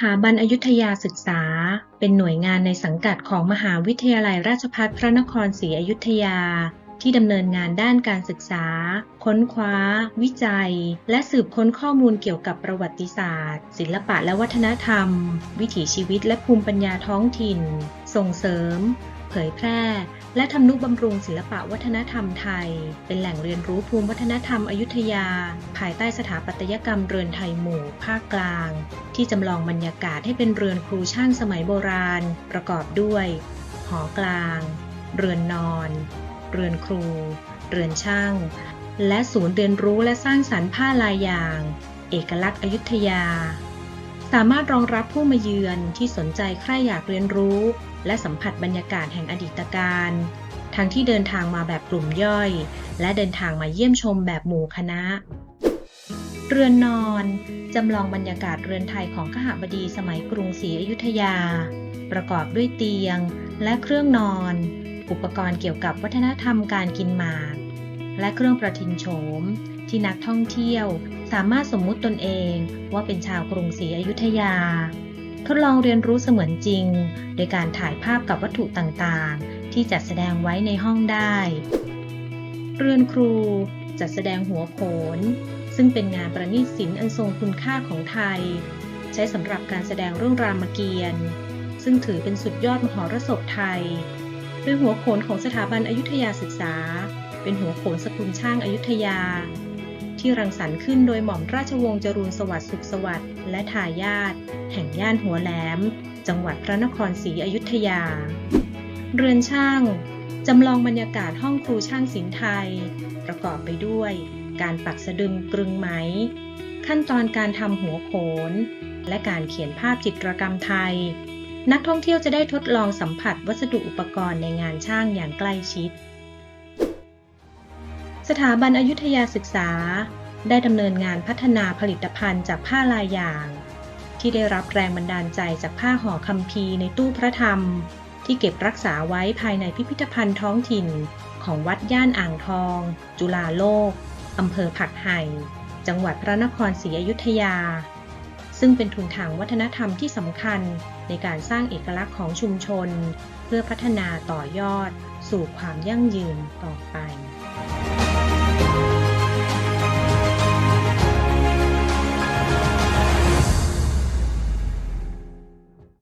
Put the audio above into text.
ถาบันอยุธยาศึกษา เป็นหน่วยงานในสังกัดของมหาวิทยาลัยราชภัฏพระนครศรีอยุธยา ที่ดำเนินงานด้านการศึกษา ค้นคว้า วิจัย และสืบค้นข้อมูลเกี่ยวกับประวัติศาสตร์ ศิลปะและวัฒนธรรม วิถีชีวิตและภูมิปัญญาท้องถิ่น ส่งเสริม เผยแพร่ และทำนุบำรุงศิลปะวัฒนธรรมไทย เป็นแหล่งเรียนรู้ภูมิวัฒนธรรมอยุธยา ภายใต้สถาปัตยกรรมเรือนไทยหมู่ภาคกลาง ที่จำลองบรรยากาศให้เป็นเรือนครูช่างสมัยโบราณ ประกอบด้วย หอกลาง เรือนนอน เรือนครู เรือนช่าง และศูนย์เรียนรู้และสร้างสรรค์ผ้าลายอย่าง เอกลักษณ์อยุธยา สามารถรองรับผู้มาเยือนที่สนใจใคร่อยากเรียนรู้ และสัมผัสบรรยากาศแห่งอดีตการ ทั้งที่เดินทางมาแบบกลุ่มย่อย และเดินทางมาเยี่ยมชมแบบหมู่คณะ เรือนนอน จำลองบรรยากาศเรือนไทยของขหบดีสมัยกรุงศรีอยุธยา ประกอบด้วยเตียงและเครื่องนอน อุปกรณ์เกี่ยวกับวัฒนธรรมการกินหมาก และเครื่องประทินโฉม ที่นักท่องเที่ยวสามารถสมมุติตนเองว่าเป็นชาวกรุงศรีอยุธยา ทดลองเรียนรู้เสมือนจริง โดยการถ่ายภาพกับวัตถุต่างๆ ที่จัดแสดงไว้ในห้องได้ เรือนครูจัดแสดงหัวโขน ซึ่งเป็นงานประณีตศิลป์อันทรงคุณค่าของไทย ใช้สำหรับการแสดงเรื่องรามเกียรติ์ซึ่งถือเป็นสุดยอดมหรสพไทยโดยหัวโขนของสถาบันอยุธยาศึกษา เป็นหัวโขนสกุลช่างอายุธยา ที่รังสรรค์ขึ้นโดยหม่อมราชวงศ์จรูนสวัสดิ์สุขสวัสดิ์และทายาทแห่งย่านหัวแหลม จังหวัดพระนครศรีอยุธยา เรือนช่างจำลองบรรยากาศห้องครูช่างศิลป์ไทย ประกอบไปด้วยการปักสะดึงกรึงไหม ขั้นตอนการทำหัวโขน และการเขียนภาพจิตรกรรมไทย นักท่องเที่ยวจะได้ทดลองสัมผัสวัสดุอุปกรณ์ในงานช่างอย่างใกล้ชิด สถาบันอยุธยาศึกษา ได้ดำเนินงานพัฒนาผลิตภัณฑ์จากผ้าลายอย่าง ที่ได้รับแรงบันดาลใจจากผ้าห่อคัมภีในตู้พระธรรม ที่เก็บรักษาไว้ภายในพิพิธภัณฑ์ท้องถิ่น ของวัดย่านอ่างทอง จุฬาโลกอำเภอผักไห่จังหวัดพระนครศรีอยุธยา ซึ่งเป็นทุนทางวัฒนธรรมที่สำคัญในการสร้างเอกลักษณ์ของชุมชน เพื่อพัฒนาต่อยอดสู่ความยั่งยืนต่อไป